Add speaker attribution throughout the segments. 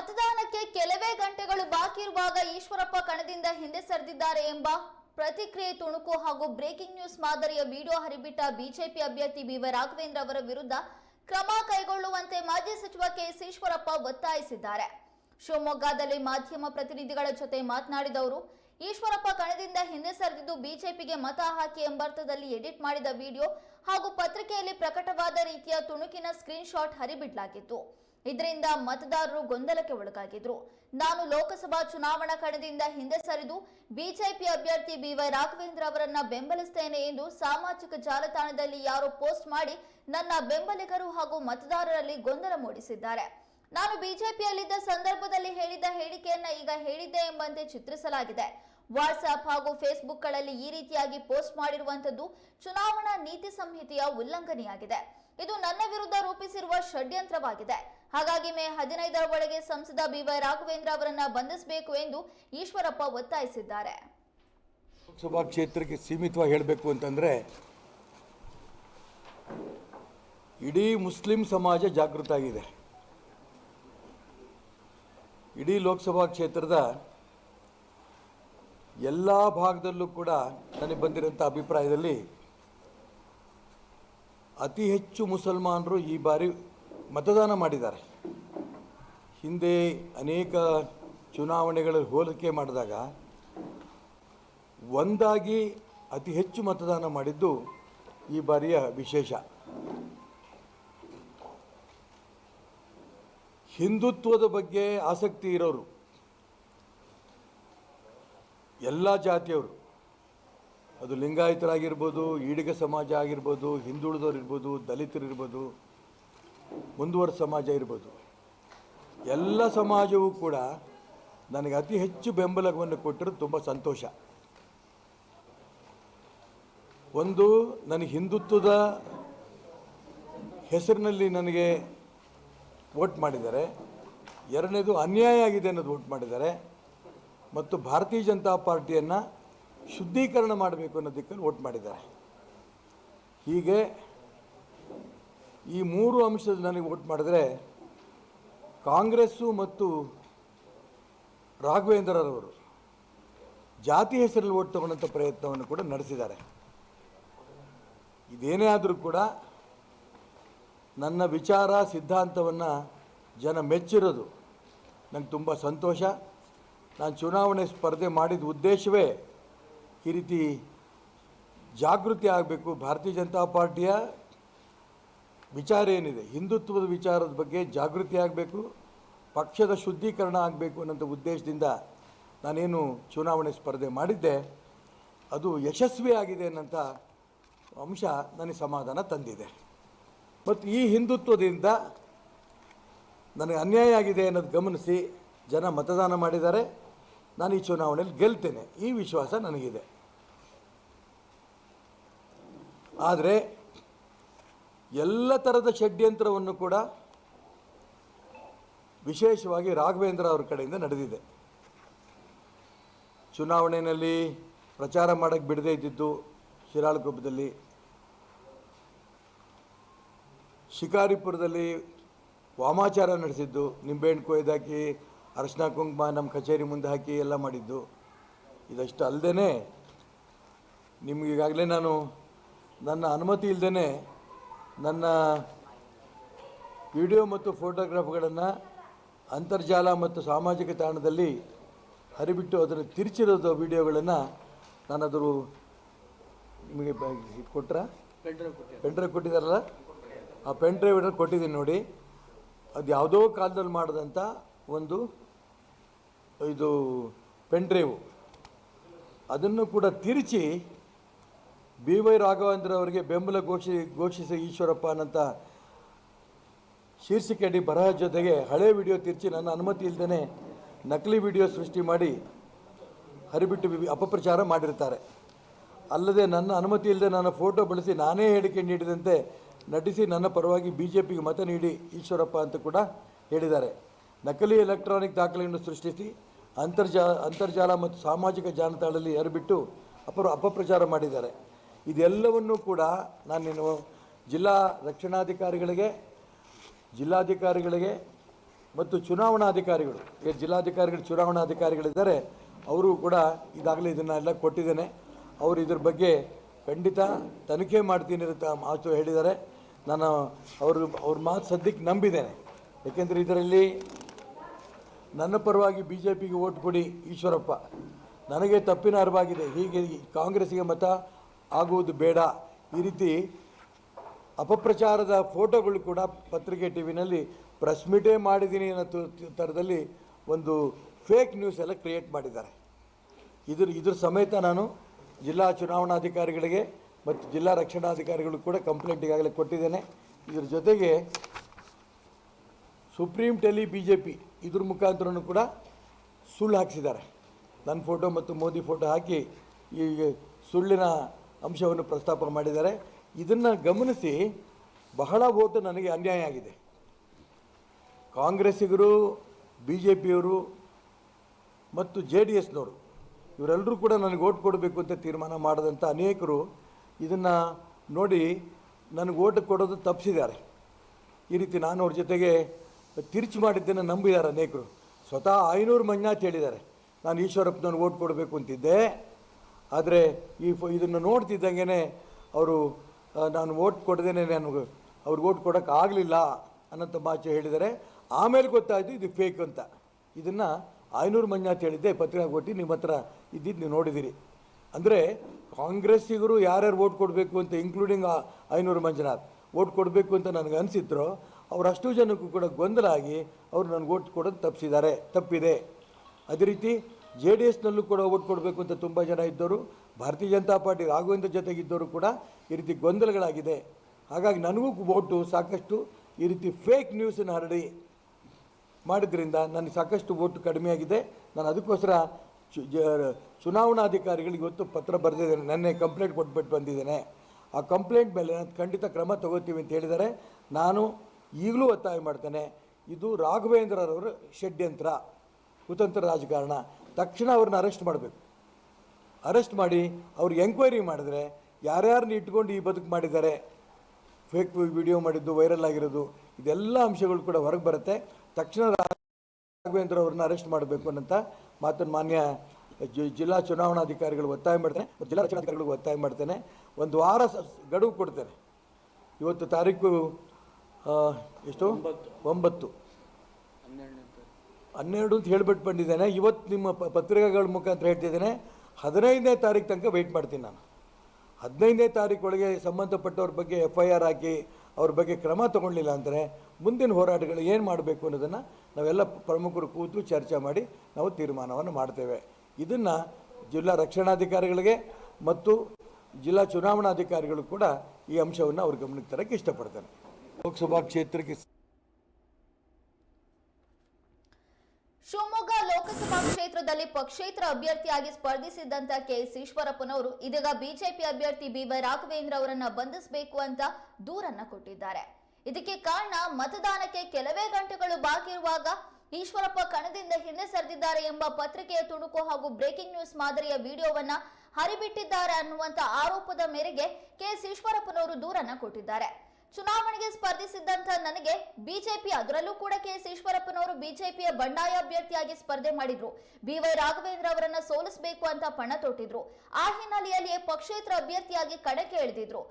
Speaker 1: ಮತದಾನಕ್ಕೆ ಕೆಲವೇ ಗಂಟೆಗಳು ಬಾಕಿ ಇರುವಾಗ ಈಶ್ವರಪ್ಪ ಕಣದಿಂದ ಹಿಂದೆ ಸರಿದಿದ್ದಾರೆ ಎಂಬ ಪ್ರತಿಕ್ರಿಯೆ ತುಣುಕು ಹಾಗೂ ಬ್ರೇಕಿಂಗ್ ನ್ಯೂಸ್ ಮಾದರಿಯ ವಿಡಿಯೋ ಹರಿಬಿಟ್ಟ ಬಿಜೆಪಿ ಅಭ್ಯರ್ಥಿ ಬಿವೈ ರಾಘವೇಂದ್ರ ಅವರ ವಿರುದ್ಧ ಕ್ರಮ ಕೈಗೊಳ್ಳುವಂತೆ ಮಾಜಿ ಸಚಿವ ಕೆಎಸ್ ಈಶ್ವರಪ್ಪ ಒತ್ತಾಯಿಸಿದ್ದಾರೆ. ಶಿವಮೊಗ್ಗದಲ್ಲಿ ಮಾಧ್ಯಮ ಪ್ರತಿನಿಧಿಗಳ ಜೊತೆ ಮಾತನಾಡಿದವರು, ಈಶ್ವರಪ್ಪ ಕಣದಿಂದ ಹಿಂದೆ ಸರಿದಿದ್ದು ಬಿಜೆಪಿಗೆ ಮತ ಹಾಕಿ ಎಂಬರ್ಥದಲ್ಲಿ ಎಡಿಟ್ ಮಾಡಿದ ವಿಡಿಯೋ ಹಾಗೂ ಪತ್ರಿಕೆಯಲ್ಲಿ ಪ್ರಕಟವಾದ ರೀತಿಯ ತುಣುಕಿನ ಸ್ಕ್ರೀನ್ಶಾಟ್ ಹರಿಬಿಡಲಾಗಿತ್ತು. ಇದರಿಂದ ಮತದಾರರು ಗೊಂದಲಕ್ಕೆ ಒಳಗಾಗಿದ್ರು. ನಾನು ಲೋಕಸಭಾ ಚುನಾವಣಾ ಕಣದಿಂದ ಹಿಂದೆ ಸರಿದು ಬಿಜೆಪಿ ಅಭ್ಯರ್ಥಿ ಬಿವೈ ರಾಘವೇಂದ್ರ ಅವರನ್ನ ಬೆಂಬಲಿಸ್ತೇನೆ ಎಂದು ಸಾಮಾಜಿಕ ಜಾಲತಾಣದಲ್ಲಿ ಯಾರೋ ಪೋಸ್ಟ್ ಮಾಡಿ ನನ್ನ ಬೆಂಬಲಿಗರು ಹಾಗೂ ಮತದಾರರಲ್ಲಿ ಗೊಂದಲ ಮೂಡಿಸಿದ್ದಾರೆ. ನಾನು ಬಿಜೆಪಿಯಲ್ಲಿದ್ದ ಸಂದರ್ಭದಲ್ಲಿ ಹೇಳಿದ ಹೇಳಿಕೆಯನ್ನ ಈಗ ಹೇಳಿದ್ದೆ ಎಂಬಂತೆ ಚಿತ್ರಿಸಲಾಗಿದೆ. ವಾಟ್ಸ್ಆಪ್ ಹಾಗೂ ಫೇಸ್ಬುಕ್ಗಳಲ್ಲಿ ಈ ರೀತಿಯಾಗಿ ಪೋಸ್ಟ್ ಮಾಡಿರುವಂತದ್ದು ಚುನಾವಣಾ ನೀತಿ ಸಂಹಿತೆಯ ಉಲ್ಲಂಘನೆಯಾಗಿದೆ. ಇದು ನನ್ನ ವಿರುದ್ಧ ರೂಪಿಸಿರುವ ಷಡ್ಯಂತ್ರವಾಗಿದೆ. ಹಾಗಾಗಿ ಮೇ ಹದಿನೈದರ ಒಳಗೆ ಸಂಸದ ಬಿವೈ ರಾಘವೇಂದ್ರ ಅವರನ್ನ ಬಂಧಿಸಬೇಕು ಎಂದು ಈಶ್ವರಪ್ಪ ಒತ್ತಾಯಿಸಿದ್ದಾರೆ.
Speaker 2: ಲೋಕಸಭಾ ಕ್ಷೇತ್ರಕ್ಕೆ ಸೀಮಿತವಾಗಿ ಹೇಳಬೇಕು ಅಂತಂದರೆ ಇಡೀ ಮುಸ್ಲಿಂ ಸಮಾಜ ಜಾಗೃತ ಆಗಿದೆ. ಇಡೀ ಲೋಕಸಭಾ ಕ್ಷೇತ್ರದ ಎಲ್ಲ ಭಾಗದಲ್ಲೂ ಕೂಡ ನನಗೆ ಬಂದಿರೋಂಥ ಅಭಿಪ್ರಾಯದಲ್ಲಿ ಅತಿ ಹೆಚ್ಚು ಮುಸಲ್ಮಾನರು ಈ ಬಾರಿ ಮತದಾನ ಮಾಡಿದ್ದಾರೆ. ಹಿಂದೆ ಅನೇಕ ಚುನಾವಣೆಗಳಲ್ಲಿ ಹೋಲಿಕೆ ಮಾಡಿದಾಗ ಒಂದಾಗಿ ಅತಿ ಹೆಚ್ಚು ಮತದಾನ ಮಾಡಿದ್ದು ಈ ಬಾರಿಯ ವಿಶೇಷ. ಹಿಂದುತ್ವದ ಬಗ್ಗೆ ಆಸಕ್ತಿ ಇರೋರು, ಎಲ್ಲ ಜಾತಿಯವರು, ಅದು ಲಿಂಗಾಯತರಾಗಿರ್ಬೋದು, ಈಡಿಗ ಸಮಾಜ ಆಗಿರ್ಬೋದು ಹಿಂದುಳಿದವ್ರು ಇರ್ಬೋದು ದಲಿತರು ಇರ್ಬೋದು ಮುಂದುವರೆದ ಸಮಾಜ ಇರ್ಬೋದು. ಎಲ್ಲ ಸಮಾಜವೂ ಕೂಡ ನನಗೆ ಅತಿ ಹೆಚ್ಚು ಬೆಂಬಲವನ್ನು ಕೊಟ್ಟಿರೋದು ತುಂಬ ಸಂತೋಷ. ಒಂದು ನನಗೆ ಹಿಂದುತ್ವದ ಹೆಸರಿನಲ್ಲಿ ನನಗೆ ವೋಟ್ ಮಾಡಿದ್ದಾರೆ. ಎರಡನೇದು, ಅನ್ಯಾಯ ಆಗಿದೆ ಅನ್ನೋದು ವೋಟ್ ಮಾಡಿದ್ದಾರೆ. ಮತ್ತು ಭಾರತೀಯ ಜನತಾ ಪಾರ್ಟಿಯನ್ನು ಶುದ್ಧೀಕರಣ ಮಾಡಬೇಕು ಅನ್ನೋದಕ್ಕೆ ವೋಟ್ ಮಾಡಿದ್ದಾರೆ. ಹೀಗೆ ಈ ಮೂರು ಅಂಶದ ನನಗೆ ವೋಟ್ ಮಾಡಿದ್ರೆ ಕಾಂಗ್ರೆಸ್ಸು ಮತ್ತು ರಾಘವೇಂದ್ರರವರು ಜಾತಿ ಹೆಸರಲ್ಲಿ ಓಟ್ ತಗೊಂಡಂಥ ಪ್ರಯತ್ನವನ್ನು ಕೂಡ ನಡೆಸಿದ್ದಾರೆ. ಇದೇನೇ ಆದರೂ ಕೂಡ ನನ್ನ ವಿಚಾರ, ಸಿದ್ಧಾಂತವನ್ನು ಜನ ಮೆಚ್ಚಿರೋದು. ನಂಗೆ ತುಂಬ ಸಂತೋಷ. ನಾನು ಚುನಾವಣೆ ಸ್ಪರ್ಧೆ ಮಾಡಿದ ಉದ್ದೇಶವೇ ಈ ರೀತಿ ಜಾಗೃತಿ ಆಗಬೇಕು. ಭಾರತೀಯ ಜನತಾ ಪಾರ್ಟಿಯ ವಿಚಾರ ಏನಿದೆ? ಹಿಂದುತ್ವದ ವಿಚಾರದ ಬಗ್ಗೆ ಜಾಗೃತಿ ಆಗಬೇಕು, ಪಕ್ಷದ ಶುದ್ಧೀಕರಣ ಆಗಬೇಕು ಅನ್ನೋಂಥ ಉದ್ದೇಶದಿಂದ ನಾನೇನು ಚುನಾವಣೆ ಸ್ಪರ್ಧೆ ಮಾಡಿದ್ದೆ. ಅದು ಯಶಸ್ವಿ ಆಗಿದೆ ಅನ್ನೋಂಥ ಅಂಶ ನನಗೆ ಸಮಾಧಾನ ತಂದಿದೆ. ಮತ್ತು ಈ ಹಿಂದುತ್ವದಿಂದ ನನಗೆ ಅನ್ಯಾಯ ಆಗಿದೆ ಅನ್ನೋದು ಗಮನಿಸಿ ಜನ ಮತದಾನ ಮಾಡಿದ್ದಾರೆ. ನಾನು ಈ ಚುನಾವಣೆಯಲ್ಲಿ ಗೆಲ್ತೇನೆ. ಈ ವಿಶ್ವಾಸ ನನಗಿದೆ. ಆದರೆ ಎಲ್ಲ ಥರದ ಷಡ್ಯಂತ್ರವನ್ನು ಕೂಡ ವಿಶೇಷವಾಗಿ ರಾಘವೇಂದ್ರ ಅವ್ರ ಕಡೆಯಿಂದ ನಡೆದಿದೆ. ಚುನಾವಣೆಯಲ್ಲಿ ಪ್ರಚಾರ ಮಾಡೋಕ್ಕೆ ಬಿಡದೇ ಇದ್ದಿದ್ದು ಶಿರಾಳಕೊಪ್ಪದಲ್ಲಿ. ಶಿಕಾರಿಪುರದಲ್ಲಿ ವಾಮಾಚಾರ ನಡೆಸಿದ್ದು, ನಿಂಬೆಹಣ್ಣು ಕೊಯ್ದಾಕಿ ಅರಶಿನ ಕುಂಕುಮ ನಮ್ಮ ಕಚೇರಿ ಮುಂದೆ ಹಾಕಿ ಎಲ್ಲ ಮಾಡಿದ್ದು. ಇದಷ್ಟು ಅಲ್ಲದೇ ನಿಮಗೀಗಾಗಲೇ ನಾನು ನನ್ನ ಅನುಮತಿ ಇಲ್ಲದೇ ನನ್ನ ವಿಡಿಯೋ ಮತ್ತು ಫೋಟೋಗ್ರಾಫ್ಗಳನ್ನು ಅಂತರ್ಜಾಲ ಮತ್ತು ಸಾಮಾಜಿಕ ತಾಣದಲ್ಲಿ ಹರಿಬಿಟ್ಟು ಅದನ್ನು ತಿರುಚಿರೋದು ವಿಡಿಯೋಗಳನ್ನು ನಾನು ಅದರ ನಿಮಗೆ ಕೊಟ್ರ? ಪೆನ್ ಡ್ರೈವ್ ಕೊಟ್ಟಿದ್ದಾರಲ್ಲ? ಆ ಪೆನ್ ಡ್ರೈವ್ ಕೊಟ್ಟಿದ್ದೀನಿ ನೋಡಿ. ಅದು ಯಾವುದೋ ಕಾಲದಲ್ಲಿ ಮಾಡಿದಂಥ ಒಂದು ಇದು ಪೆನ್ ಡ್ರೈವು ಅದನ್ನು ಕೂಡ ತಿರುಚಿ ಬಿ ವೈ ರಾಘವೇಂದ್ರ ಅವರಿಗೆ ಬೆಂಬಲ ಘೋಷಿ, ಘೋಷಿಸಿ ಈಶ್ವರಪ್ಪ ಅನ್ನಂಥ ಶೀರ್ಷಿಕೆ ಅಡಿ ಬರಹ ಜೊತೆಗೆ ಹಳೆ ವಿಡಿಯೋ ತಿರ್ಚಿ ನನ್ನ ಅನುಮತಿ ಇಲ್ಲದೇ ನಕಲಿ ವಿಡಿಯೋ ಸೃಷ್ಟಿ ಮಾಡಿ ಹರಿಬಿಟ್ಟು ಅಪಪ್ರಚಾರ ಮಾಡಿರ್ತಾರೆ. ಅಲ್ಲದೆ ನನ್ನ ಅನುಮತಿ ಇಲ್ಲದೆ ನನ್ನ ಫೋಟೋ ಬಳಸಿ ನಾನೇ ಹೇಳಿಕೆ ನೀಡಿದಂತೆ ನಟಿಸಿ ನನ್ನ ಪರವಾಗಿ ಬಿ ಜೆ ಪಿಗೆ ಮತ ನೀಡಿ ಈಶ್ವರಪ್ಪ ಅಂತ ಕೂಡ ಹೇಳಿದ್ದಾರೆ. ನಕಲಿ ಎಲೆಕ್ಟ್ರಾನಿಕ್ ದಾಖಲೆಯನ್ನು ಸೃಷ್ಟಿಸಿ ಅಂತರ್ಜಾ, ಅಂತರ್ಜಾಲ ಮತ್ತು ಸಾಮಾಜಿಕ ಜಾಲತಾಣದಲ್ಲಿ ಹರಿಬಿಟ್ಟು ಅಪರ, ಅಪಪ್ರಚಾರ ಮಾಡಿದ್ದಾರೆ. ಇದೆಲ್ಲವನ್ನೂ ಕೂಡ ನಾನು ಜಿಲ್ಲಾ ರಕ್ಷಣಾಧಿಕಾರಿಗಳಿಗೆ, ಜಿಲ್ಲಾಧಿಕಾರಿಗಳಿಗೆ ಮತ್ತು ಚುನಾವಣಾಧಿಕಾರಿಗಳು, ಈಗ ಜಿಲ್ಲಾಧಿಕಾರಿಗಳು, ಚುನಾವಣಾಧಿಕಾರಿಗಳಿದ್ದಾರೆ, ಅವರು ಕೂಡ ಇದಾಗಲೇ ಇದನ್ನೆಲ್ಲ ಕೊಟ್ಟಿದ್ದೇನೆ. ಅವರು ಇದ್ರ ಬಗ್ಗೆ ಖಂಡಿತ ತನಿಖೆ ಮಾಡ್ತೀನಿ ಅಂತ ಮಾತು ಹೇಳಿದ್ದಾರೆ. ನಾನು ಅವರು, ಅವ್ರ ಮಾತು ಸದ್ಯಕ್ಕೆ ನಂಬಿದ್ದೇನೆ. ಏಕೆಂದರೆ ಇದರಲ್ಲಿ ನನ್ನ ಪರವಾಗಿ ಬಿ ಜೆ ಪಿಗೆ ಓಟ್ ಕೊಡಿ ಈಶ್ವರಪ್ಪ. ನನಗೆ ತಪ್ಪಿನ ಅರಿವಾಗಿದೆ. ಹೀಗೆ ಕಾಂಗ್ರೆಸ್ಸಿಗೆ ಮತ ಆಗುವುದು ಬೇಡ. ಈ ರೀತಿ ಅಪಪ್ರಚಾರದ ಫೋಟೋಗಳು ಕೂಡ ಪತ್ರಿಕೆ ಟಿ ವಿನಲ್ಲಿ ಪ್ರೆಸ್ ಮೀಟೇ ಮಾಡಿದ್ದೀನಿ ಅನ್ನೋ ಥರದಲ್ಲಿ ಒಂದು ಫೇಕ್ ನ್ಯೂಸ್ ಎಲ್ಲ ಕ್ರಿಯೇಟ್ ಮಾಡಿದ್ದಾರೆ. ಇದ್ರ ಇದ್ರ ಸಮೇತ ನಾನು ಜಿಲ್ಲಾ ಚುನಾವಣಾಧಿಕಾರಿಗಳಿಗೆ ಮತ್ತು ಜಿಲ್ಲಾ ರಕ್ಷಣಾಧಿಕಾರಿಗಳು ಕೂಡ ಕಂಪ್ಲೇಂಟ್ ಈಗಾಗಲೇ ಕೊಟ್ಟಿದ್ದೇನೆ. ಇದ್ರ ಜೊತೆಗೆ ಸುಪ್ರೀಂ ಟೆಲಿ ಬಿ ಜೆ ಪಿ ಇದ್ರ ಮುಖಾಂತರನೂ ಕೂಡ ಸುಳ್ಳು ಹಾಕಿಸಿದ್ದಾರೆ. ನನ್ನ ಫೋಟೋ ಮತ್ತು ಮೋದಿ ಫೋಟೋ ಹಾಕಿ ಈ ಸುಳ್ಳಿನ ಅಂಶವನ್ನು ಪ್ರಸ್ತಾಪ ಮಾಡಿದ್ದಾರೆ. ಇದನ್ನು ಗಮನಿಸಿ ಬಹಳ ಓಟು ನನಗೆ ಅನ್ಯಾಯ ಆಗಿದೆ. ಕಾಂಗ್ರೆಸ್ಸಿಗರು ಬಿ ಜೆ ಪಿಯವರು ಮತ್ತು ಜೆ ಡಿ ಎಸ್ನವರು ಇವರೆಲ್ಲರೂ ಕೂಡ ನನಗೆ ಓಟ್ ಕೊಡಬೇಕು ಅಂತ ತೀರ್ಮಾನ ಮಾಡಿದಂಥ ಅನೇಕರು ಇದನ್ನು ನೋಡಿ ನನಗೆ ಓಟ್ ಕೊಡೋದು ತಪ್ಪಿಸಿದ್ದಾರೆ. ಈ ರೀತಿ ನಾನು ಅವ್ರ ಜೊತೆಗೆ ತಿರ್ಚು ಮಾಡಿದ್ದನ್ನು ನಂಬಿದ್ದಾರೆ ಅನೇಕರು. ಸ್ವತಃ ಐನೂರು ಮಂಜಾತ್ ಹೇಳಿದ್ದಾರೆ. ನಾನು ಈಶ್ವರಪ್ಪನವ್ರು ಓಟ್ ಕೊಡಬೇಕು ಅಂತಿದ್ದೆ. ಆದರೆ ಈ ಇದನ್ನು ನೋಡ್ತಿದ್ದಂಗೆ ಅವರು ನಾನು ಓಟ್ ಕೊಡ್ದೇನೆ ನನಗೆ, ಅವ್ರಿಗೆ ಓಟ್ ಕೊಡೋಕ್ಕೆ ಆಗಲಿಲ್ಲ ಅನ್ನೋಂಥ ಮಾತು ಹೇಳಿದ್ದಾರೆ. ಆಮೇಲೆ ಗೊತ್ತಾಯಿತು ಇದು ಫೇಕ್ ಅಂತ. ಇದನ್ನು ಐನೂರು ಮಂಜಾತ್ ಹೇಳಿದ್ದೆ ಪತ್ರಿಕೆ ಕೊಟ್ಟು ನಿಮ್ಮ ಹತ್ರ ಇದ್ದಿದ್ದು ನೀವು ನೋಡಿದ್ದೀರಿ ಅಂದರೆ ಕಾಂಗ್ರೆಸ್ಸಿಗರು ಯಾರ್ಯಾರು ಓಟ್ ಕೊಡಬೇಕು ಅಂತ ಇನ್ಕ್ಲೂಡಿಂಗ್ ಐನೂರು ಮಂಜುನಾಥ್ ಓಟ್ ಕೊಡಬೇಕು ಅಂತ ನನಗೆ ಅನಿಸಿದ್ರು ಅವ್ರು ಅಷ್ಟು ಜನಕ್ಕೂ ಕೂಡ ಗೊಂದಲ ಆಗಿ ಅವರು ನನಗೆ ಓಟ್ ಕೊಡೋದು ತಪ್ಪಿಸಿದ್ದಾರೆ ತಪ್ಪಿದೆ. ಅದೇ ರೀತಿ ಜೆ ಡಿ ಎಸ್ನಲ್ಲೂ ಕೂಡ ಓಟ್ ಕೊಡಬೇಕು ಅಂತ ತುಂಬ ಜನ ಇದ್ದರು, ಭಾರತೀಯ ಜನತಾ ಪಾರ್ಟಿ ರಾಘವೇಂದ್ರ ಜೊತೆಗಿದ್ದವರು ಕೂಡ ಈ ರೀತಿ ಗೊಂದಲಗಳಾಗಿದೆ. ಹಾಗಾಗಿ ನನಗೂ ಓಟು ಸಾಕಷ್ಟು ಈ ರೀತಿ ಫೇಕ್ ನ್ಯೂಸನ್ನು ಹರಡಿ ಮಾಡಿದ್ರಿಂದ ನನಗೆ ಸಾಕಷ್ಟು ಓಟು ಕಡಿಮೆಯಾಗಿದೆ. ನಾನು ಅದಕ್ಕೋಸ್ಕರ ಚುನಾವಣಾಧಿಕಾರಿಗಳಿಗೆ ಇವತ್ತು ಪತ್ರ ಬರೆದಿದ್ದೇನೆ, ನೆನ್ನೆ ಕಂಪ್ಲೇಂಟ್ ಕೊಟ್ಬಿಟ್ಟು ಬಂದಿದ್ದೇನೆ. ಆ ಕಂಪ್ಲೇಂಟ್ ಮೇಲೆ ನಾನು ಖಂಡಿತ ಕ್ರಮ ತಗೋತೀವಿ ಅಂತ ಹೇಳಿದರೆ ನಾನು ಈಗಲೂ ಒತ್ತಾಯ ಮಾಡ್ತೇನೆ, ಇದು ರಾಘವೇಂದ್ರರವರ ಷಡ್ಯಂತ್ರ, ಕುತಂತ್ರ ರಾಜಕಾರಣ. ತಕ್ಷಣ ಅವ್ರನ್ನ ಅರೆಸ್ಟ್ ಮಾಡಬೇಕು. ಅರೆಸ್ಟ್ ಮಾಡಿ ಅವ್ರಿಗೆ ಎಂಕ್ವೈರಿ ಮಾಡಿದ್ರೆ ಯಾರ್ಯಾರನ್ನ ಇಟ್ಕೊಂಡು ಈ ಬದುಕು ಮಾಡಿದ್ದಾರೆ ಫೇಕ್ ವಿಡಿಯೋ ಮಾಡಿದ್ದು ವೈರಲ್ ಆಗಿರೋದು ಇದೆಲ್ಲ ಅಂಶಗಳು ಕೂಡ ಹೊರಗೆ ಬರುತ್ತೆ. ತಕ್ಷಣ ರಾಘವೇಂದ್ರ ಅವ್ರನ್ನ ಅರೆಸ್ಟ್ ಮಾಡಬೇಕು ಅನ್ನೋಂಥ ಮಾತನ್ನು ಮಾನ್ಯ ಜಿ- ಜಿಲ್ಲಾ ಚುನಾವಣಾಧಿಕಾರಿಗಳು ಒತ್ತಾಯ ಮಾಡ್ತೇನೆ ಮತ್ತು ಜಿಲ್ಲಾ ಚುನಾವಣಾಧಿಕಾರಿಗಳಿಗೆ ಒತ್ತಾಯ ಮಾಡ್ತೇನೆ. ಒಂದು ವಾರ ಗಡುವು ಕೊಡ್ತೇನೆ. ಇವತ್ತು ತಾರೀಕು ಎಷ್ಟು? ಒಂಬತ್ತು. ಹನ್ನೆರಡು ಅಂತ ಹೇಳ್ಬಿಟ್ಟು ಬಂದಿದ್ದೇನೆ. ಇವತ್ತು ನಿಮ್ಮ ಪ- ಪತ್ರಿಕೆಗಳ ಮುಖಾಂತರ ಹೇಳ್ತಿದ್ದೇನೆ. ಹದಿನೈದನೇ ತಾರೀಕು ತನಕ ವೆಯ್ಟ್ ಮಾಡ್ತೀನಿ ನಾನು. ಹದಿನೈದನೇ ತಾರೀಕು ಒಳಗೆ ಸಂಬಂಧಪಟ್ಟವ್ರ ಬಗ್ಗೆ ಎಫ್ ಐ ಆರ್ ಹಾಕಿ, ಅವ್ರ ಬಗ್ಗೆ ಕ್ರಮ ತಗೊಳ್ಳಿಲ್ಲ ಅಂದರೆ ಮುಂದಿನ ಹೋರಾಟಗಳು ಏನು ಮಾಡಬೇಕು ಅನ್ನೋದನ್ನು ನಾವೆಲ್ಲ ಪ್ರಮುಖರು ಕೂತು ಚರ್ಚೆ ಮಾಡಿ ನಾವು ತೀರ್ಮಾನವನ್ನು ಮಾಡ್ತೇವೆ. ಇದನ್ನು ಜಿಲ್ಲಾ ರಕ್ಷಣಾಧಿಕಾರಿಗಳಿಗೆ ಮತ್ತು ಜಿಲ್ಲಾ ಚುನಾವಣಾಧಿಕಾರಿಗಳು ಕೂಡ ಈ ಅಂಶವನ್ನು ಅವ್ರ ಗಮನಕ್ಕೆ ತರಕ್ಕೆ ಇಷ್ಟಪಡ್ತಾರೆ ಲೋಕಸಭಾ ಕ್ಷೇತ್ರಕ್ಕೆ
Speaker 1: ಶಿವಮೊಗ್ಗ ಲೋಕಸಭಾ ಕ್ಷೇತ್ರದಲ್ಲಿ ಪಕ್ಷೇತರ ಅಭ್ಯರ್ಥಿಯಾಗಿ ಸ್ಪರ್ಧಿಸಿದ್ದಂತ ಕೆಎಸ್ ಈಶ್ವರಪ್ಪನವರು ಇದೀಗ ಬಿಜೆಪಿ ಅಭ್ಯರ್ಥಿ ಬಿವೈ ರಾಘವೇಂದ್ರ ಅವರನ್ನ ಬಂಧಿಸಬೇಕು ಅಂತ ದೂರನ್ನ ಕೊಟ್ಟಿದ್ದಾರೆ. ಇದಕ್ಕೆ ಕಾರಣ ಮತದಾನಕ್ಕೆ ಕೆಲವೇ ಗಂಟೆಗಳು ಬಾಕಿ ಇರುವಾಗ ಈಶ್ವರಪ್ಪ ಕಣದಿಂದ ಹಿಂದೆ ಸರಿದಿದ್ದಾರೆ ಎಂಬ ಪತ್ರಿಕೆಯ ತುಣುಕು ಹಾಗೂ ಬ್ರೇಕಿಂಗ್ ನ್ಯೂಸ್ ಮಾದರಿಯ ವಿಡಿಯೋವನ್ನ ಹರಿಬಿಟ್ಟಿದ್ದಾರೆ ಅನ್ನುವಂತ ಆರೋಪದ ಮೇರೆಗೆ ಕೆಎಸ್ ಈಶ್ವರಪ್ಪನವರು ದೂರನ್ನ ಕೊಟ್ಟಿದ್ದಾರೆ. ಚುನಾವಣೆಗೆ ಸ್ಪರ್ಧಿಸಿದ್ದಂತ ನನಗೆ ಬಿಜೆಪಿ ಅದರಲ್ಲೂ ಕೂಡ ಕೆಎಸ್ ಈಶ್ವರಪ್ಪನವರು ಬಿಜೆಪಿಯ ಬಂಡಾಯ ಅಭ್ಯರ್ಥಿಯಾಗಿ ಸ್ಪರ್ಧೆ ಮಾಡಿದ್ರು. ಬಿವೈ ರಾಘವೇಂದ್ರ ಅವರನ್ನ ಸೋಲಿಸಬೇಕು ಅಂತ ಪಣ ತೊಟ್ಟಿದ್ರು. ಆ ಹಿನ್ನೆಲೆಯಲ್ಲಿಯೇ ಪಕ್ಷೇತರ ಅಭ್ಯರ್ಥಿಯಾಗಿ ಕಣಕ್ಕೆ ಇಳಿದಿದ್ರು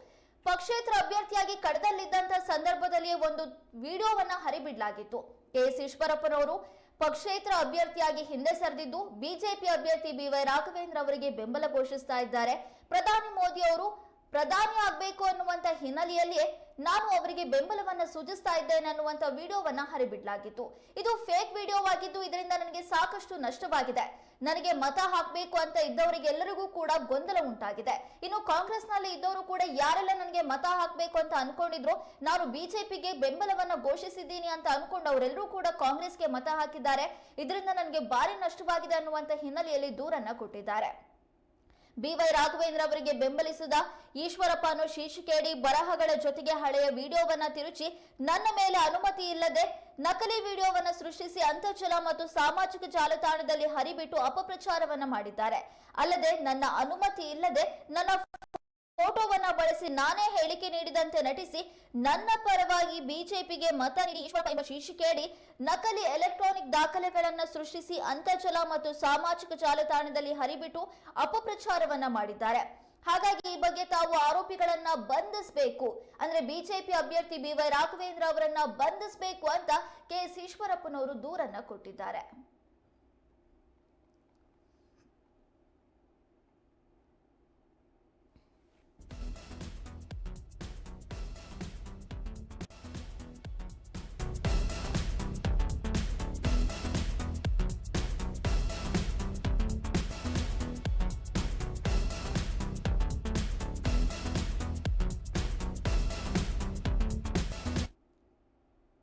Speaker 1: ಪಕ್ಷೇತರ ಅಭ್ಯರ್ಥಿಯಾಗಿ ಕಣದಲ್ಲಿದ್ದಂತ ಸಂದರ್ಭದಲ್ಲಿಯೇ ಒಂದು ವಿಡಿಯೋವನ್ನ ಹರಿಬಿಡಲಾಗಿತ್ತು. ಕೆಎಸ್ ಈಶ್ವರಪ್ಪನವರು ಪಕ್ಷೇತರ ಅಭ್ಯರ್ಥಿಯಾಗಿ ಹಿಂದೆ ಸರಿದಿದ್ದು, ಬಿಜೆಪಿ ಅಭ್ಯರ್ಥಿ ಬಿವೈ ರಾಘವೇಂದ್ರ ಅವರಿಗೆ ಬೆಂಬಲ ಘೋಷಿಸ್ತಾ ಇದ್ದಾರೆ. ಪ್ರಧಾನಿ ಮೋದಿ ಅವರು ಪ್ರಧಾನಿ ಆಗ್ಬೇಕು ಅನ್ನುವಂತ ಹಿನ್ನೆಲೆಯಲ್ಲಿಯೇ ನಾನು ಅವರಿಗೆ ಬೆಂಬಲವನ್ನ ಸೂಚಿಸ್ತಾ ಇದ್ದೇನೆ ಅನ್ನುವಂತ ವಿಡಿಯೋವನ್ನ ಹರಿಬಿಡ್ಲಾಗಿತ್ತು. ಇದು ಫೇಕ್ ವಿಡಿಯೋ ಆಗಿದ್ದು ಇದರಿಂದ ನನಗೆ ಸಾಕಷ್ಟು ನಷ್ಟವಾಗಿದೆ. ನನಗೆ ಮತ ಹಾಕಬೇಕು ಅಂತ ಇದ್ದವರಿಗೆಲ್ಲರಿಗೂ ಕೂಡ ಗೊಂದಲ ಉಂಟಾಗಿದೆ. ಇನ್ನು ಕಾಂಗ್ರೆಸ್ನಲ್ಲಿ ಇದ್ದವರು ಕೂಡ ಯಾರೆಲ್ಲ ನನಗೆ ಮತ ಹಾಕಬೇಕು ಅಂತ ಅನ್ಕೊಂಡಿದ್ರು ನಾನು ಬಿಜೆಪಿಗೆ ಬೆಂಬಲವನ್ನ ಘೋಷಿಸಿದ್ದೀನಿ ಅಂತ ಅನ್ಕೊಂಡು ಅವರೆಲ್ಲರೂ ಕೂಡ ಕಾಂಗ್ರೆಸ್ಗೆ ಮತ ಹಾಕಿದ್ದಾರೆ. ಇದರಿಂದ ನನಗೆ ಭಾರಿ ನಷ್ಟವಾಗಿದೆ ಅನ್ನುವಂತ ಹಿನ್ನೆಲೆಯಲ್ಲಿ ದೂರನ್ನ ಕೊಟ್ಟಿದ್ದಾರೆ. ಬಿವೈ ರಾಘವೇಂದ್ರ ಅವರಿಗೆ ಬೆಂಬಲಿಸಿದ ಈಶ್ವರಪ್ಪನು ಶೀರ್ಷಿಕೆಯಡಿ ಬರಹಗಳ ಜೊತೆಗೆ ಹಳೆಯ ವಿಡಿಯೋವನ್ನ ತಿರುಚಿ ನನ್ನ ಮೇಲೆ ಅನುಮತಿ ಇಲ್ಲದೆ ನಕಲಿ ವಿಡಿಯೋವನ್ನ ಸೃಷ್ಟಿಸಿ ಅಂತರ್ಜಲ ಮತ್ತು ಸಾಮಾಜಿಕ ಜಾಲತಾಣದಲ್ಲಿ ಹರಿಬಿಟ್ಟು ಅಪಪ್ರಚಾರವನ್ನ ಮಾಡಿದ್ದಾರೆ. ಅಲ್ಲದೆ ನನ್ನ ಅನುಮತಿ ಇಲ್ಲದೆ ನನ್ನ ಫೋಟೋವನ್ನ ಬಳಸಿ ನಾನೇ ಹೇಳಿಕೆ ನೀಡಿದಂತೆ ನಟಿಸಿ ನನ್ನ ಪರವಾಗಿ ಬಿಜೆಪಿಗೆ ಮತ ನೀಡಿ ಈಶ್ವರಪ್ಪ ಎಂಬ ಶೀರ್ಷಿಕೆಯಡಿ ನಕಲಿ ಎಲೆಕ್ಟ್ರಾನಿಕ್ ದಾಖಲೆಗಳನ್ನು ಸೃಷ್ಟಿಸಿ ಅಂತರ್ಜಲ ಮತ್ತು ಸಾಮಾಜಿಕ ಜಾಲತಾಣದಲ್ಲಿ ಹರಿಬಿಟ್ಟು ಅಪಪ್ರಚಾರವನ್ನ ಮಾಡಿದ್ದಾರೆ. ಹಾಗಾಗಿ ಈ ಬಗ್ಗೆ ತಾವು ಆರೋಪಿಗಳನ್ನ ಬಂಧಿಸಬೇಕು. ಅಂದ್ರೆ ಬಿಜೆಪಿ ಅಭ್ಯರ್ಥಿ ಬಿ ವೈ ರಾಘವೇಂದ್ರ ಅವರನ್ನ ಬಂಧಿಸಬೇಕು ಅಂತ ಕೆ ಎಸ್ ಈಶ್ವರಪ್ಪನವರು ದೂರನ್ನ ಕೊಟ್ಟಿದ್ದಾರೆ.